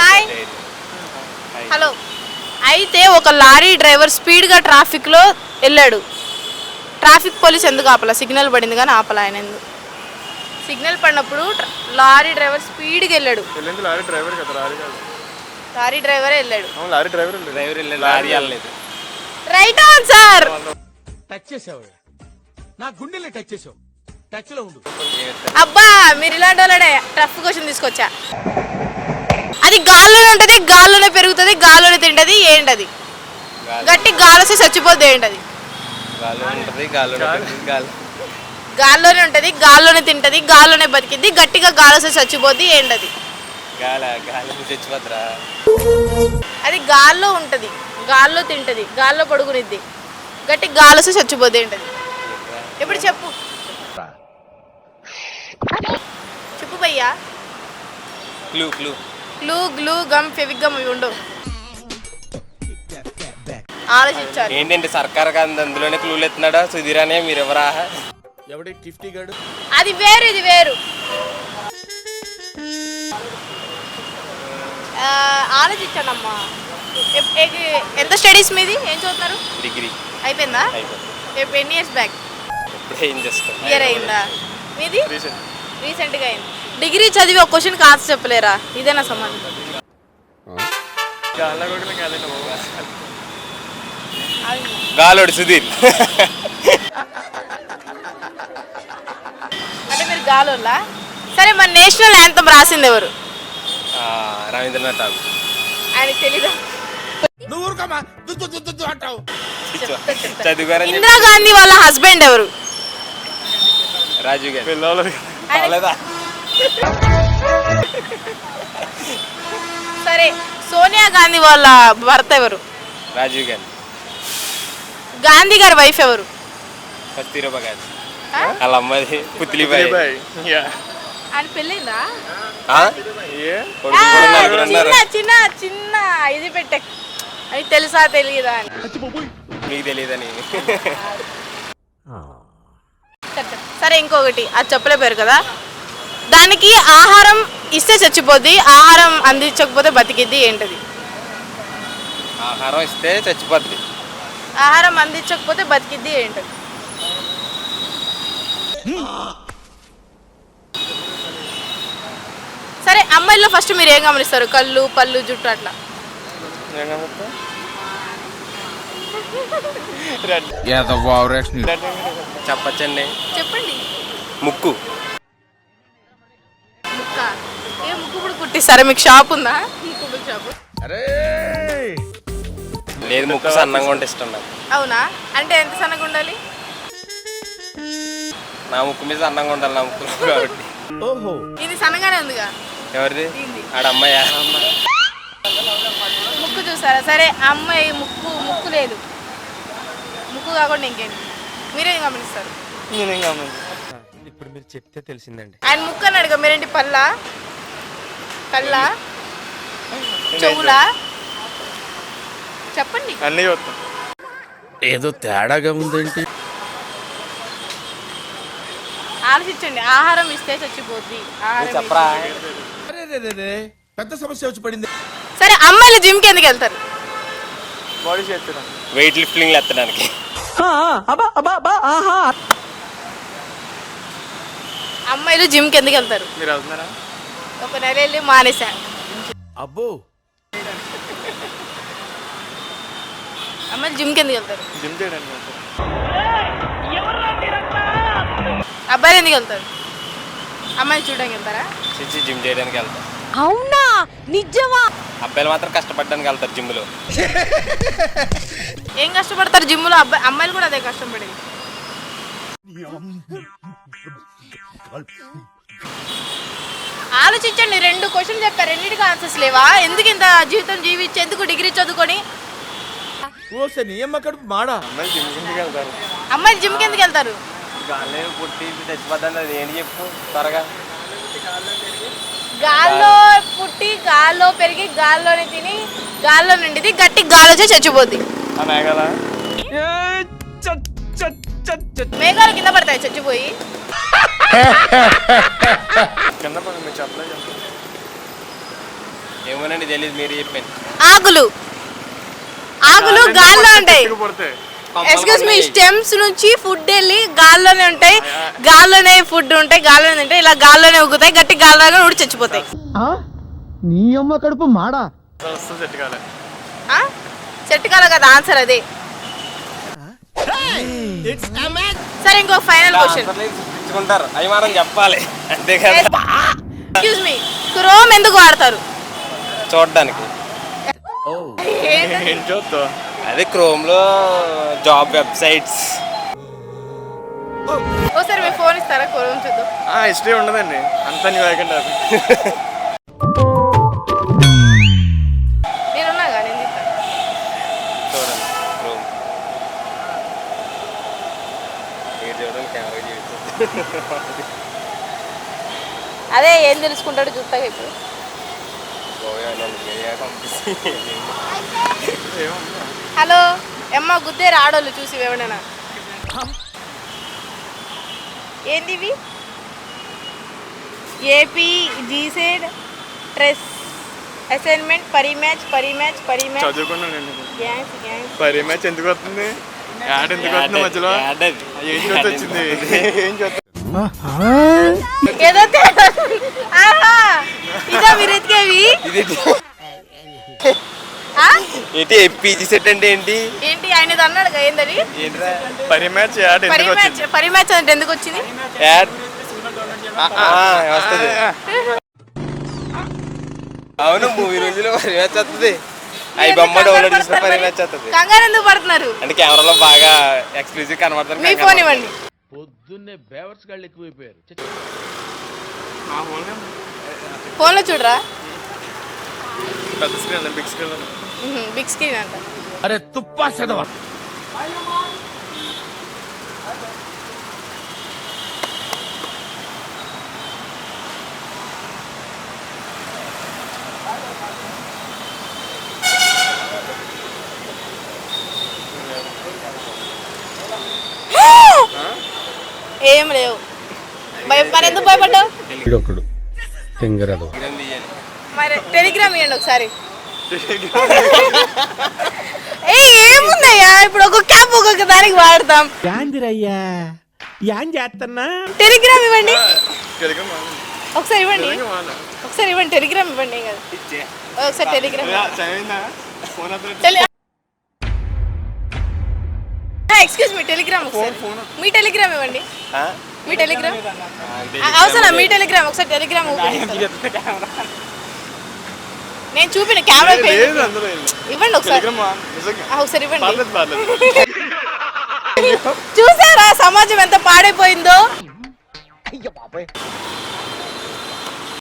Hi hello అయితే ఒక lorry driver స్పీడ్గా ట్రాఫిక్లో వెళ్ళాడు. ట్రాఫిక్ పోలీస్ ఎందుకు ఆపలా? సిగ్నల్ పడింది కానీ ఆపలా ఆయన ఎందుకు? సిగ్నల్ పడినప్పుడు లారీ డ్రైవర్ స్పీడ్గా వెళ్ళాడు. లారీ డ్రైవర్ కదా లారీ కాదు. లారీ డ్రైవరే వెళ్ళాడు. అవును లారీ డ్రైవర్ డ్రైవర్ లారీ వెళ్ళలేదు. రైట్ ఆన్సర్ టచ్ చేసావు నా గుండెల్ని టచ్ చేసావు. టచ్లో ఉండు. అబ్బా మీరు ఇలాంటి వాళ్ళనే టఫ్ క్వశ్చన్ తీసుకొచ్చా? అది గాల్లోనే ఉంటుంది గాల్లోనే పెరుగుతుంది గాల్లోనే తింటది ఏంటది? గట్టి గాలి వస్తే చచ్చిపోద్ది ఏంటది? గాల్లోనే ఉంటుంది గాల్లోనే తింటది గాల్లోనే బతికిద్ది గట్టిగా గాలి వస్తే చచ్చిపోద్ది ఏంటది? గాలి గాలి తెచ్చిపోద్దురా అది గాల్లో ఉంటుంది గాల్లో తింటది గాల్లో పడుకునిద్ది. గట్టి గాలి వస్తే చచ్చిపోద్ది ఏంటది? ఇప్పుడు చెప్పు. చెప్పు భయ్యా. Clue clue glue glue gum Fevik gum ఇవి ఉండవు. ఆలోచించాలి. ఏంటంటే సర్కార్ కాదు అందులోనే క్లూలు ఎత్తున్నాడా? సుధీరానే మీరు ఎవరా ఎవడి టిఫ్టీ గాడు? అది వేరు ఇది వేరు. ఆ, ఆలోచించానమ్మా ఎప్- ఏ- ఎంత స్టడీస్ మీది? ఏం చదువుతున్నారు? డిగ్రీ. అయిపోయిందా? ఎన్ని ఇయర్స్ బ్యాక్? ఇయర్ అయిందా? మీది? రీసెంట్ రీసెంట్గా అయింది. డిగ్రీ చదివి ఒక క్వశ్చన్ కాదు చెప్పలేరా? ఇదేనా సంబంధం? గాలోడు సుధీర్. అంటే మీరు గాలోళ్ళా? సరే మన నేషనల్ యాంథమ్ రాసింది ఎవరు? ఆ, రవీంద్రనాథ్ ఠాగూర్. ఆయనకి తెలీదా. చదువుగారని ఇందిరాగాంధీ వాళ్ళ హస్బెండ్ ఎవరు? రాజీవ్ గాంధీ. సరే సోనియా గాంధీ వాళ్ళ భర్త ఎవరు? రాజీవ్ గాంధీ. గాంధీ గారి వైఫ్ ఎవరు? కస్తూరబా గాంధీ ఆ? వాళ్ళ అమ్మది పుత్లిబాయి. Bye yeah. ఆయన పెళ్ళిందా? ఆ? ఏ కొడుకు కూడా నలుగురు ఉన్నారు. చిన్న చిన్న చిన్న ఇది పెట్టే. అది తెలుసా తెలియదా అని. మీకు తెలియదని సరే ఇంకొకటి. అది చెప్పలేపారు కదా. దానికి ఆహారం ఇస్తే చచ్చిపోద్ది ఆహారం అందించకపోతే బతికిద్ది ఏంటది? ఆహారం ఇస్తే చచ్చిపోద్ది. ఆహారం అందించకపోతే బతికిద్ది ఏంటది? సరే అమ్మాయిల్లో ఫస్ట్ మీరు ఏం గమనిస్తారు? కళ్ళు పళ్ళు జుట్టు అట్లా. చెప్పచ్చండి. చెప్పండి. ముక్కు. ముక్క? ఏ ముక్కు కూడా కుట్టిస్తారా మీకు షాప్ ఉందా? ముక్కు షాప్ అరే! లేదు ముక్కు సన్నంగా ఉంటే ఇష్టం నాకు. అవునా? అంటే ఎంత సన్నగా ఉండాలి? నా ముక్కు మీద సన్నంగా ఉండాలి నా ముక్కు కాబట్టి. ఓహో. ఇది సన్నగానే ఉందిగా. ఎవరిది. ఆడ అమ్మాయా. ముక్కు చూసారా? సరే అమ్మాయి ముక్కు ముక్కు లేదు. ముక్కు కాకుండా ఇంకేంటి మీరేం గమనిస్తారు. నేనేం కాదు ఇప్పుడు మీరు చెప్తే తెలిసిందండి. ఆయన ముక్కు అన్నాడుగా మీరేంటి పల్లా కళ్ళ? చెవులా? చెప్పండి. అన్నీ చూస్తాం ఏదో తేడాగా ఉందేంటి. ఆలోచించండి ఆహారం ఇస్తే చచ్చిపోద్ది. ఆహారం పెద్ద సమస్య వచ్చి పడింది. సరే అమ్మాయిలు జిమ్కి ఎందుకు వెళ్తారు? బాడీ వెయిట్ లిఫ్టింగ్ ఎత్తడానికి. అమ్మాయిలు జిమ్కి ఎందుకు వెళ్తారు? మీరు ఒక నెల వెళ్ళి మానేసా. అబ్బో. అమ్మాయిలు జిమ్కి ఎందుకు వెళ్తారు? జిమ్ చేయడానికి వెళ్తారు. అబ్బాయిలు ఎందుకు వెళ్తారు? అమ్మాయిని చూడడానికి వెళ్తారా? చిచ్చి జిమ్ చేయడానికి వెళ్తాం అవునా? నిజమా? అబ్బాయిలు మాత్రం కష్టపడడానికి వెళ్తారు జిమ్లో ఏం కష్టపడతారు జిమ్లో అబ్బాయి అమ్మాయిలు కూడా అదే కష్టపడేది. ఆలోచించండి రెండు క్వశ్చన్ చెప్పారు రెండింటికి ఆన్సర్స్ లేవా? ఎందుకు ఇంత జీవితం జీవించి ఎందుకు డిగ్రీ చదువుకొని? అమ్మ కడుపు మాడా? అమ్మాయి జిమ్ కిందకి వెళ్తారు? అమ్మాయిలు జిమ్కి ఎందుకు వెళ్తారు? గాలి పుట్టి చచ్చిపోద్దని అది ఏంటి చెప్పు త్వరగా. గాల్లో పుట్టి గాల్లో పెరిగి గాల్లోనే తిని గాల్లో నిండిది గట్టి గాలి వచ్చి చచ్చిపోద్ది మేఘాల మేఘాలు కింద పడతాయి చచ్చిపోయి. ఏమోనండి తెలియదు మీరు చెప్పండి ఆకులు ఆకులు గాల్లో ఉంటాయి. ఎక్స్క్యూజ్ మీ స్టెమ్స్ నుంచి ఫుడ్ వెళ్ళి గాల్లోనే ఉంటాయి. గాల్లోనే ఫుడ్ ఉంటాయి గాల్లోనే ఉంటాయి ఇలా గాల్లోనే ఉగుతాయి గట్టి గాల్లోనే ఉడి చచ్చిపోతాయి. నీ అమ్మ కడుపు మాడా? చెట్టు కాల. కదా ఆన్సర్ అదే. సరే ఇంకో ఫైనల్ క్వశ్చన్ చెప్పాలి. అంతే కదా. ఎక్స్క్యూజ్ మీ క్రోమ్ ఎందుకు వాడతారు? చూడడానికి. ఏం చూస్తావు అదే క్రోమ్లో జాబ్ వెబ్సైట్స్ ఓసారి మీ ఫోన్ ఇస్తారా? క్రోమ్ చూద్దాం. హిస్టరీ ఉండదండి. అంతా నీ వేకండి అది. నేను ఉన్నాగా నేను తీస్తాను చూడండి క్రోమ్ మీరు చూడండి కెమెరా చూసి అదే ఏం తెలుసుకుంటాడో చూస్తా ఇప్పుడు. హలో ఎమ్మ గుద్దేరు ఆడోళ్ళు చూసి ఎవడైనా? ఏంది ఇవి? ఏపీ జీసెడ్ ట్రెస్ అసైన్మెంట్ పరి మ్యాచ్ పరి మ్యాచ్ పరి మ్యాచ్ చదువుకున్నాను నేను. గ్యాంగ్స్ గ్యాంగ్స్ పరి మ్యాచ్ ఎందుకు వస్తుంది? యాడ్ ఎందుకు వస్తుంది మధ్యలో? ఏం వచ్చింది? ఏం చూస్తే ఏదో. ఆహా! ఇదా మీరు ఎతికేవి? ఏంటి పీజీ సెట్ అంటే ఏంటి? ఏంటి? ఆయన అన్నాడు కదా ఏంటది పరి మ్యాచ్ యాడ్ ఎందుకు వచ్చింది? పరి మ్యాచ్ అంటే ఎందుకు వచ్చింది? యాడ్? వస్తుంది. అవును మూవీ రోజులో పరి మ్యాచ్ వస్తుంది అవి బొమ్మ డౌన్లోడ్ చేసిన పరి మ్యాచ్ వస్తుంది. కంగారు ఎందుకు పడుతున్నారు? అంటే కెమెరాలో బాగా ఎక్స్క్లూజివ్ కనబడుతుంది మీ ఫోన్ ఇవ్వండి. పొద్దున్నే బేవర్స్ గాళ్ళు ఎక్కువైపోయారు. ఫోన్లో. చూడరా? పెద్ద screen big screen big screen అంట. అరే తుప్పా చదవ ఏం లేవు. భయం మరి ఎందుకు భయపడ్డావు? టెలిగ్రామ్ ఇవ్వండి ఒకసారి. ఏ ఏముందయ్యా ఇప్పుడు ఒక్కొక్క క్యాప్ ఒక్కొక్క దానికి వాడతాం. యాందిరయ్యా యాన్ చేస్తున్నా టెలిగ్రామ్ ఇవ్వండి. టెలిగ్రామ్ ఒకసారి ఇవ్వండి. ఒకసారి ఇవ్వండి టెలిగ్రామ్ ఇవ్వండి కాదు ఒకసారి టెలిగ్రామ్ ఎక్స్క్యూజ్ మీ టెలిగ్రామ్ ఒకసారి. మీ టెలిగ్రామ్ ఇవ్వండి. మీ టెలిగ్రామ్? అవసరం మీ టెలిగ్రామ్. ఒకసారి టెలిగ్రామ్? నేను చూపిన కెమెరా. ఇవ్వండి ఒకసారి. టెలిగ్రామ్ నిజంగా. ఆ, ఒకసారి ఇవ్వండి. పర్లేదు పర్లేదు. చూసారా సమాజం ఎంత పాడైపోయిందో?